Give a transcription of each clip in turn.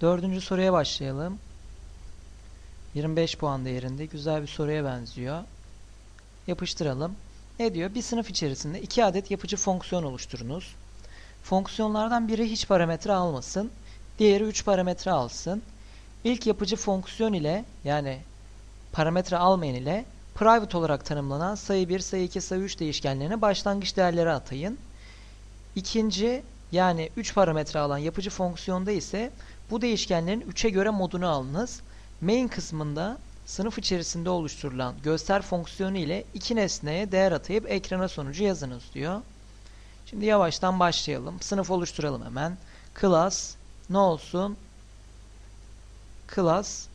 Dördüncü soruya başlayalım. 25 puan değerinde güzel bir soruya benziyor. Yapıştıralım. Ne diyor? Bir sınıf içerisinde iki adet yapıcı fonksiyon oluşturunuz. Fonksiyonlardan biri hiç parametre almasın. Diğeri 3 parametre alsın. İlk yapıcı fonksiyon ile yani parametre almayan ile private olarak tanımlanan sayı 1, sayı 2, sayı 3 değişkenlerine başlangıç değerleri atayın. İkinci yani 3 parametre alan yapıcı fonksiyonda ise bu değişkenlerin 3'e göre modunu alınız. Main kısmında sınıf içerisinde oluşturulan göster fonksiyonu ile iki nesneye değer atayıp ekrana sonucu yazınız diyor. Şimdi yavaştan başlayalım. Sınıf oluşturalım hemen. Class ne olsun? Class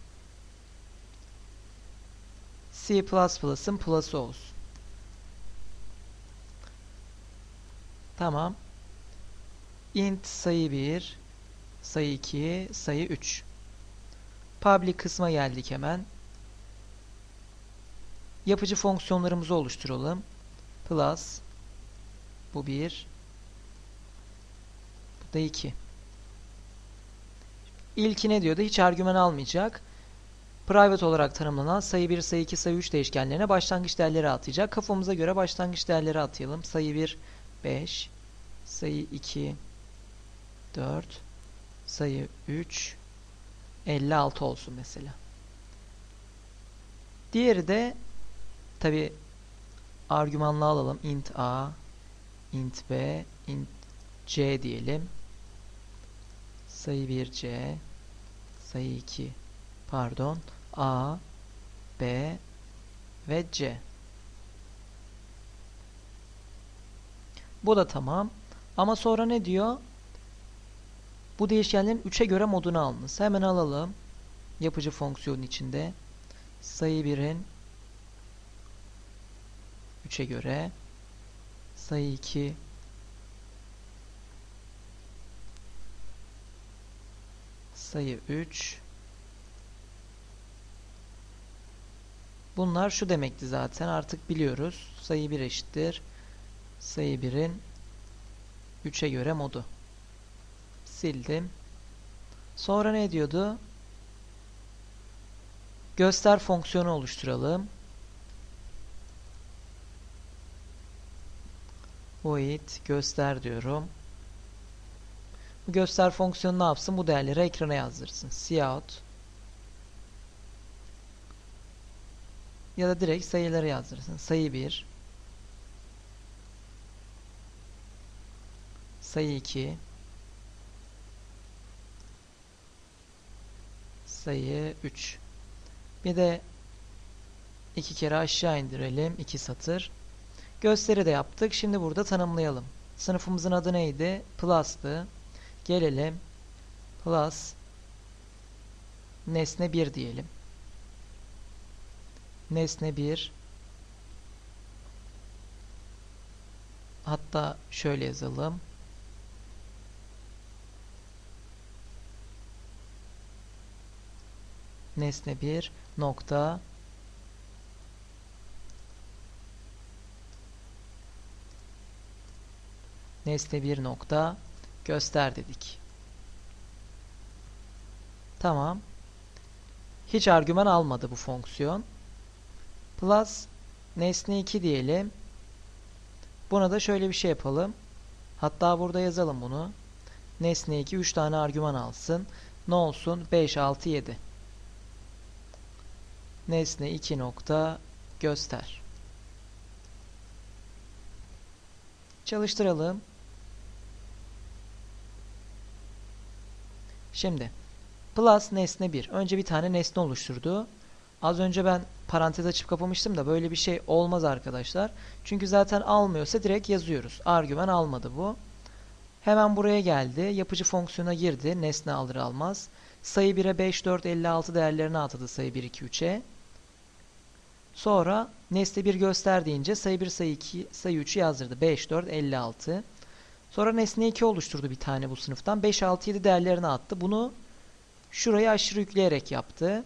C++'ın plus'ı olsun. Tamam. int sayı 1, sayı 2, sayı 3. Public kısma geldik hemen. Yapıcı fonksiyonlarımızı oluşturalım. Plus bu 1 bu da 2. İlki ne diyordu? Hiç argüman almayacak. Private olarak tanımlanan sayı 1, sayı 2, sayı 3 değişkenlerine başlangıç değerleri atayacak. Kafamıza göre başlangıç değerleri atayalım. Sayı 1 5, sayı 2 4, sayı 3 56 olsun mesela. Diğeri de tabi argümanla alalım. int a, int b, int c diyelim. Sayı 1 c, sayı 2 pardon a, b ve c. Bu da tamam. Ama sonra ne diyor? Bu değişkenlerin 3'e göre modunu alınız. Hemen alalım. Yapıcı fonksiyonun içinde. Sayı 1'in 3'e göre. Sayı 2 sayı 3 Bunlar şu demekti zaten artık biliyoruz. Sayı 1 eşittir. Sayı 1'in 3'e göre modu sildim. Sonra ne diyordu? Göster fonksiyonu oluşturalım. Void göster diyorum. Bu göster fonksiyonu ne yapsın? Bu değerleri ekrana yazdırsın. Cout ya da direkt sayıları yazdırsın. Sayı 1 sayı 2 sayı 3. Bir de iki kere aşağı indirelim. iki satır. Gösteri de yaptık. Şimdi burada tanımlayalım. Sınıfımızın adı neydi? Plus'tı. Gelelim. Plus nesne 1 diyelim. Nesne 1 hatta şöyle yazalım. Nesne 1 nokta nesne 1 nokta göster dedik. Tamam. Hiç argüman almadı bu fonksiyon. Plus nesne 2 diyelim. Buna da şöyle bir şey yapalım. Hatta burada yazalım bunu. Nesne 2 3 tane argüman alsın. Ne olsun? 5, 6, 7 nesne 2 nokta göster. Çalıştıralım. Şimdi plus nesne 1. Önce bir tane nesne oluşturdu. Az önce ben parantez açıp kapamıştım da böyle bir şey olmaz arkadaşlar. Çünkü zaten almıyorsa direkt yazıyoruz. Argüman almadı bu. Hemen buraya geldi. Yapıcı fonksiyona girdi. Nesne alır almaz. Sayı 1'e 5, 4, 56 değerlerini atadı sayı 1, 2, 3'e. Sonra nesne 1 göster deyince sayı 1, sayı 2, sayı 3'ü yazdırdı. 5, 4, 56. Sonra nesne 2 oluşturdu bir tane bu sınıftan. 5, 6, 7 değerlerini attı. Bunu şuraya aşırı yükleyerek yaptı.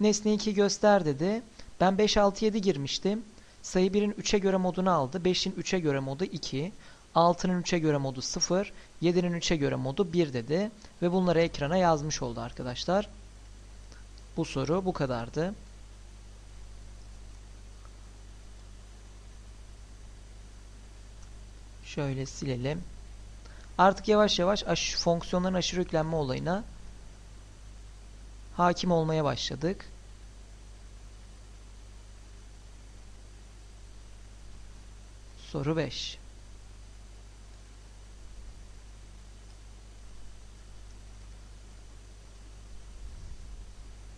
Nesne 2 göster dedi. Ben 5, 6, 7 girmiştim. Sayı 1'in 3'e göre modunu aldı. 5'in 3'e göre modu 2. 6'nın 3'e göre modu 0, 7'nin 3'e göre modu 1 dedi ve bunları ekrana yazmış oldu arkadaşlar. Bu soru bu kadardı. Şöyle silelim. Artık yavaş yavaş aş fonksiyonların aşırı yüklenme olayına hakim olmaya başladık. Soru 5.